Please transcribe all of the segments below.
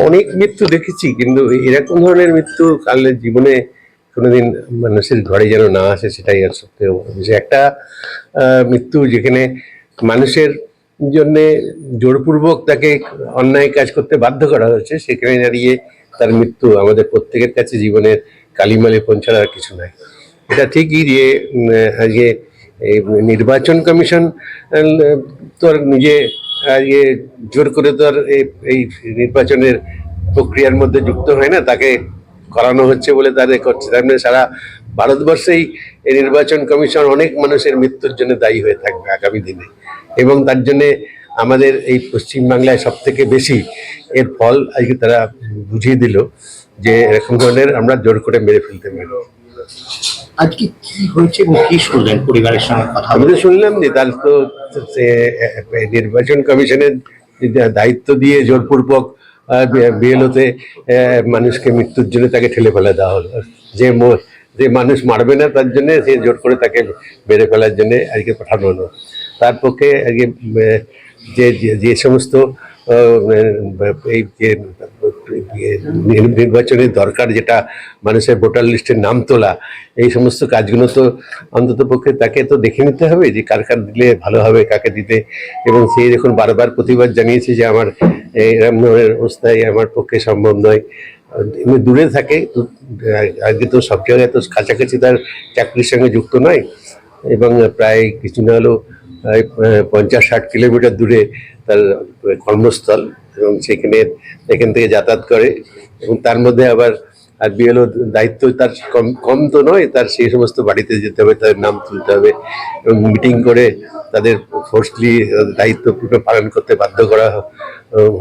অনেক মৃত্যু দেখেছি কিন্তু এরকম ধরনের মৃত্যু কালের জীবনে কোনোদিন মানুষের ঘরে যেন না আসে সেটাই আর সত্যি যে একটা মৃত্যু যেখানে মানুষের জন্যে জোরপূর্বক তাকে অন্যায় কাজ করতে বাধ্য করা হয়েছে সেখানে দাঁড়িয়ে তার মৃত্যু আমাদের প্রত্যেকের কাছে জীবনের কালিমালে পৌঁছার আর কিছু নাই। এটা ঠিকই যে আজকে নির্বাচন কমিশন আহ, তো নিজে আজকে জোর করে তো আর এই- নির্বাচনের প্রক্রিয়ার মধ্যে যুক্ত হয় না, তাকে করানো হচ্ছে বলে তাদের করছে। তার মানে সারা ভারতবর্ষেই এই নির্বাচন কমিশন অনেক মানুষের মৃত্যুর জন্য দায়ী হয়ে থাকবে আগামী দিনে। এবং তার জন্যে আমাদের এই পশ্চিমবাংলায় সব থেকে বেশি এর ফল আজকে তারা বুঝিয়ে দিল যে এরকম ধরনের আমরা জোর করে মেরে ফেলতে পারি। আজকে কি হয়েছে এবং কি শুনলেন পরিবারের সঙ্গে কথা বলে? শুনলাম যে তার তো নির্বাচন কমিশনের দায়িত্ব দিয়ে জোরপূর্বক বিএলওতে মানুষকে মৃত্যুর জন্য তাকে ঠেলে ফেলে দেওয়া হলো। যে যে মানুষ মারবে না তার জন্য, সে জোর করে তাকে মেরে ফেলার জন্য আজকে পাঠানো হলো। তার পক্ষে আজকে যে, যে- সমস্ত এই যে নির্বাচনের দরকার যেটা মানুষের ভোটার লিস্টের নাম তোলা, এই সমস্ত কাজগুলো তো অন্তত পক্ষে তাকে তো দেখে নিতে হবে যে কার কার দিলে ভালো হবে, কাকে দিতে। এবং সে যখন বারবার প্রতিবাদ জানিয়েছে যে আমার এরকম ধরনের অবস্থায় আমার পক্ষে সম্ভব নয়, এমনি দূরে থাকে আগে তো সব জায়গায় তো কাছাকাছি তার চাকরির সঙ্গে যুক্ত নয়। এবং প্রায় কিছু না হলেও পঞ্চাশ ষাট কিলোমিটার দূরে তার কর্মস্থল এবং সেখানে এখান থেকে যাতায়াত করে এবং তার মধ্যে আবার আর বিএলও দায়িত্ব তার কম কম তো নয়, তার সেই সমস্ত বাড়িতে যেতে হবে, তাদের নাম তুলতে হবে এবং মিটিং করে তাদের ফোর্সলি দায়িত্ব পুরো পালন করতে বাধ্য করা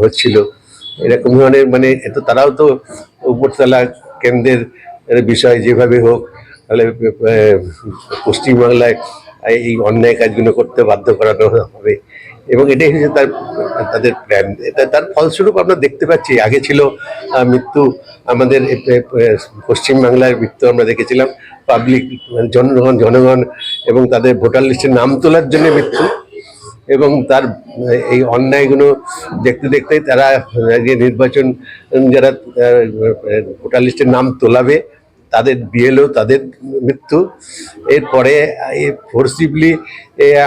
হচ্ছিল। এরকম ধরনের মানে এত তারাও তো উপরতলা কেন্দ্রের বিষয় যেভাবে হোক, তাহলে পশ্চিমবাংলায় এই অন্যায় কাজগুলো করতে বাধ্য করানো হবে। এবং এটাই হচ্ছে তার, তাদের প্ল্যান তার ফলস্বরূপ আমরা দেখতে পাচ্ছি, আগে ছিল মৃত্যু, আমাদের পশ্চিমবাংলার মৃত্যু আমরা দেখেছিলাম পাবলিক জনগণ জনগণ, এবং তাদের ভোটার লিস্টের নাম তোলার জন্য মৃত্যু, এবং তার, এই অন্যায়গুলো দেখতে দেখতে তারা যে নির্বাচন, যারা ভোটার লিস্টের নাম তোলাবে তাদের বিএলও তাদের মৃত্যু। এরপরে ফোর্সিবলি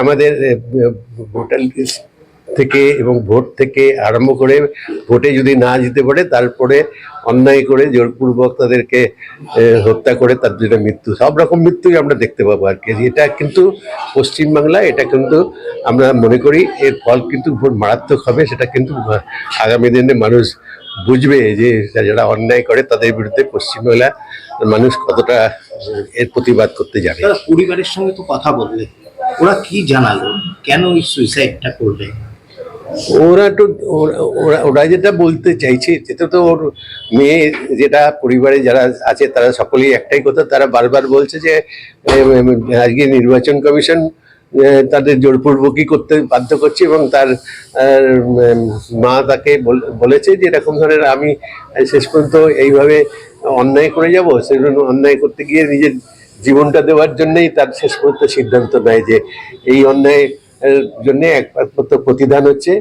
আমাদের ভোটার লিস্ট থেকে এবং ভোট থেকে আরম্ভ করে, ভোটে যদি না যেতে পারে তারপরে অন্যায় করে, জোরপূর্বক তাদেরকে হত্যা করে তার জন্য মৃত্যু। সব রকম মৃত্যুই আমরা দেখতে পাবো আর কি। এটা কিন্তু পশ্চিমবাংলা, এটা কিন্তু আমরা মনে করি, এর ফল কিন্তু খুব মারাত্মক হবে, সেটা কিন্তু আগামী দিনে মানুষ বুঝবে যে যারা অন্যায় করে তাদের বিরুদ্ধে পশ্চিমবাংলা মানুষ কতটা এর প্রতিবাদ করতে যাবে পরিবারের সঙ্গে তো কথা বললে ওরা কি জানালো? কেন এই সুইসাইডটা করবে? ওরা তো ওরা- যেটা বলতে চাইছে সেটা তো ওর মেয়ে যেটা পরিবারে যারা আছে তারা সকলেই একটাই কথা। তারা বারবার বলছে যে আজকে নির্বাচন কমিশন তাদের জোরপূর্বকই করতে বাধ্য করছে এবং তার মা তাকে বলেছে যে এরকম ধরনের আমি শেষ পর্যন্ত এইভাবে অন্যায় করে যাব, সেজন্য অন্যায় করতে গিয়ে নিজের জীবনটা দেওয়ার জন্যই তার শেষ পর্যন্ত সিদ্ধান্ত নেয় যে এই অন্যায় এর জন্য একমাত্র প্রতিধান হচ্ছে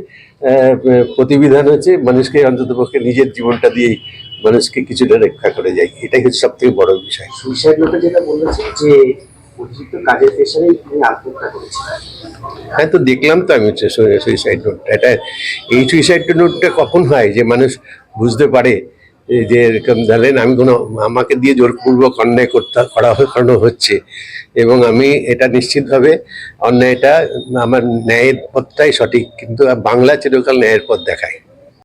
প্রতিবিধান হচ্ছে মানুষকে অন্তত পক্ষে নিজের জীবনটা দিয়েই মানুষকে কিছুটা রক্ষা করে যায়। এটাই হচ্ছে সব থেকে বড় বিষয়। সুইসাইড নোটে যেটা বলেছে যে অতিরিক্ত কাজের প্রেশারেই তিনি আত্মহত্যা করেছেন হ্যাঁ তো দেখলাম তো আমি সুইসাইড নোটটা এটা এই সুইসাইড নোটটা কখন হয় যে মানুষ বুঝতে পারে যে এরকম ধরেন আমি কোনো আমাকে দিয়ে জোরপূর্বক অন্যায় করতে করা করানো হচ্ছে এবং আমি এটা নিশ্চিতভাবে অন্যায়টা আমার ন্যায়ের পথটাই সঠিক, কিন্তু বাংলা চিরকাল ন্যায়ের পথ দেখায়।